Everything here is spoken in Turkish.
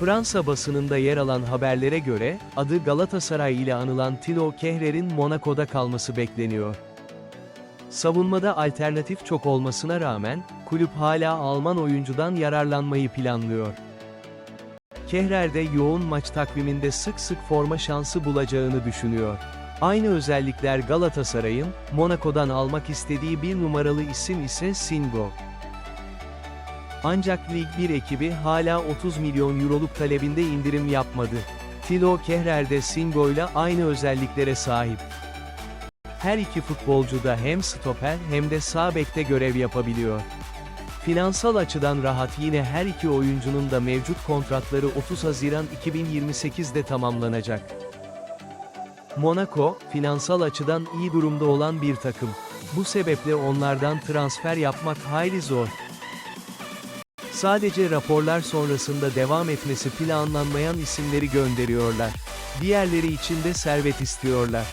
Fransa basınında yer alan haberlere göre, adı Galatasaray ile anılan Tilo Kehrer'in Monaco'da kalması bekleniyor. Savunmada alternatif çok olmasına rağmen, kulüp hala Alman oyuncudan yararlanmayı planlıyor. Kehrer de yoğun maç takviminde sık sık forma şansı bulacağını düşünüyor. Aynı özellikler Galatasaray'ın, Monaco'dan almak istediği bir numaralı isim ise Singo. Ancak Lig 1 ekibi hala 30 milyon euroluk talebinde indirim yapmadı. Tilo Kehrer de Singo ile aynı özelliklere sahip. Her iki futbolcu da hem stoper hem de sağ bekte görev yapabiliyor. Finansal açıdan rahat yine her iki oyuncunun da mevcut kontratları 30 Haziran 2028'de tamamlanacak. Monaco, finansal açıdan iyi durumda olan bir takım. Bu sebeple onlardan transfer yapmak hayli zor. Sadece raporlar sonrasında devam etmesi planlanmayan isimleri gönderiyorlar. Diğerleri için de servet istiyorlar.